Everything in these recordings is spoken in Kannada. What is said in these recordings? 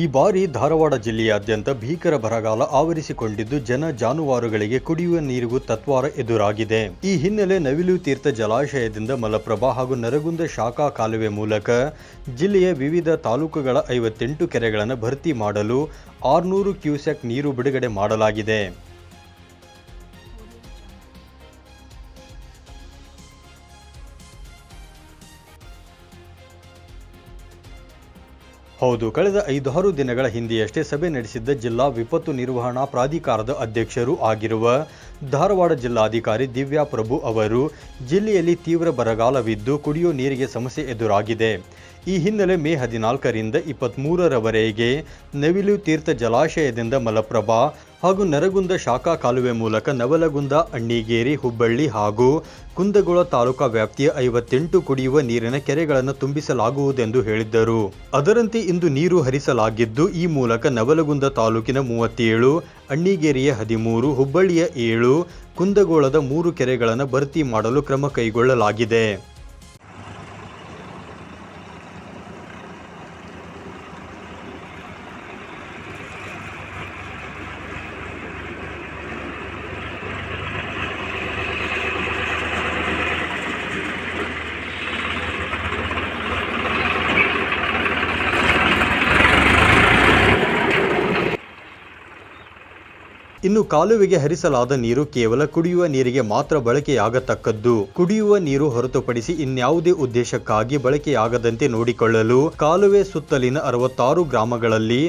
ಈ ಬಾರಿ ಧಾರವಾಡ ಜಿಲ್ಲೆಯಾದ್ಯಂತ ಭೀಕರ ಬರಗಾಲ ಆವರಿಸಿಕೊಂಡಿದ್ದು ಜನ ಜಾನುವಾರುಗಳಿಗೆ ಕುಡಿಯುವ ನೀರಿಗೂ ತತ್ವಾರ ಎದುರಾಗಿದೆ. ಈ ಹಿನ್ನೆಲೆ ನವಿಲು ತೀರ್ಥ ಜಲಾಶಯದಿಂದ ಮಲಪ್ರಭಾ ಹಾಗೂ ನರಗುಂದ ಶಾಖಾ ಕಾಲುವೆ ಮೂಲಕ ಜಿಲ್ಲೆಯ ವಿವಿಧ ತಾಲೂಕುಗಳ ಐವತ್ತೆಂಟು ಕೆರೆಗಳನ್ನು ಭರ್ತಿ ಮಾಡಲು ಆರುನೂರು ಕ್ಯೂಸೆಕ್ ನೀರು ಬಿಡುಗಡೆ ಮಾಡಲಾಗಿದೆ. ಹೌದು, ಕಳೆದ ಐದಾರು ದಿನಗಳ ಹಿಂದೆಯಷ್ಟೇ ಸಭೆ ನಡೆಸಿದ್ದ ಜಿಲ್ಲಾ ವಿಪತ್ತು ನಿರ್ವಹಣಾ ಪ್ರಾಧಿಕಾರದ ಅಧ್ಯಕ್ಷರು ಆಗಿರುವ ಧಾರವಾಡ ಜಿಲ್ಲಾಧಿಕಾರಿ ದಿವ್ಯಾ ಪ್ರಭು ಅವರು ಜಿಲ್ಲೆಯಲ್ಲಿ ತೀವ್ರ ಬರಗಾಲವಿದ್ದು ಕುಡಿಯೋ ನೀರಿಗೆ ಸಮಸ್ಯೆ ಎದುರಾಗಿದೆ. ಈ ಹಿನ್ನೆಲೆ ಮೇ ಹದಿನಾಲ್ಕರಿಂದ ಇಪ್ಪತ್ತ್ಮೂರರವರೆಗೆ ನವಿಲು ತೀರ್ಥ ಜಲಾಶಯದಿಂದ ಮಲಪ್ರಭಾ ಹಾಗೂ ನರಗುಂದ ಶಾಖಾ ಕಾಲುವೆ ಮೂಲಕ ನವಲಗುಂದ, ಅಣ್ಣಿಗೇರಿ, ಹುಬ್ಬಳ್ಳಿ ಹಾಗೂ ಕುಂದಗೋಳ ತಾಲೂಕಾ ವ್ಯಾಪ್ತಿಯ ಐವತ್ತೆಂಟು ಕುಡಿಯುವ ನೀರಿನ ಕೆರೆಗಳನ್ನು ತುಂಬಿಸಲಾಗುವುದೆಂದು ಹೇಳಿದ್ದರು. ಅದರಂತೆ ಇಂದು ನೀರು ಹರಿಸಲಾಗಿದ್ದು, ಈ ಮೂಲಕ ನವಲಗುಂದ ತಾಲೂಕಿನ ಮೂವತ್ತೇಳು, ಅಣ್ಣಿಗೇರಿಯ ಹದಿಮೂರು, ಹುಬ್ಬಳ್ಳಿಯ ಏಳು, ಕುಂದಗೋಳದ ಮೂರು ಕೆರೆಗಳನ್ನು ಭರ್ತಿ ಮಾಡಲು ಕ್ರಮ ಕೈಗೊಳ್ಳಲಾಗಿದೆ. ಇನ್ನು ಕಾಲುವೆಗೆ ಹರಿಸಲಾದ ನೀರು ಕೇವಲ ಕುಡಿಯುವ ನೀರಿಗೆ ಮಾತ್ರ ಬಳಕೆಯಾಗತಕ್ಕದ್ದು. ಕುಡಿಯುವ ನೀರು ಹೊರತುಪಡಿಸಿ ಇನ್ಯಾವುದೇ ಉದ್ದೇಶಕ್ಕಾಗಿ ಬಳಕೆಯಾಗದಂತೆ ನೋಡಿಕೊಳ್ಳಲು ಕಾಲುವೆ ಸುತ್ತಲಿನ ಅರವತ್ತಾರು ಗ್ರಾಮಗಳಲ್ಲಿ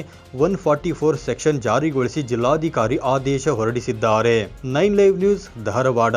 ಒನ್ ಫಾರ್ಟಿ ಫೋರ್ ಸೆಕ್ಷನ್ ಜಾರಿಗೊಳಿಸಿ ಜಿಲ್ಲಾಧಿಕಾರಿ ಆದೇಶ ಹೊರಡಿಸಿದ್ದಾರೆ. Nine live news, Dharwad.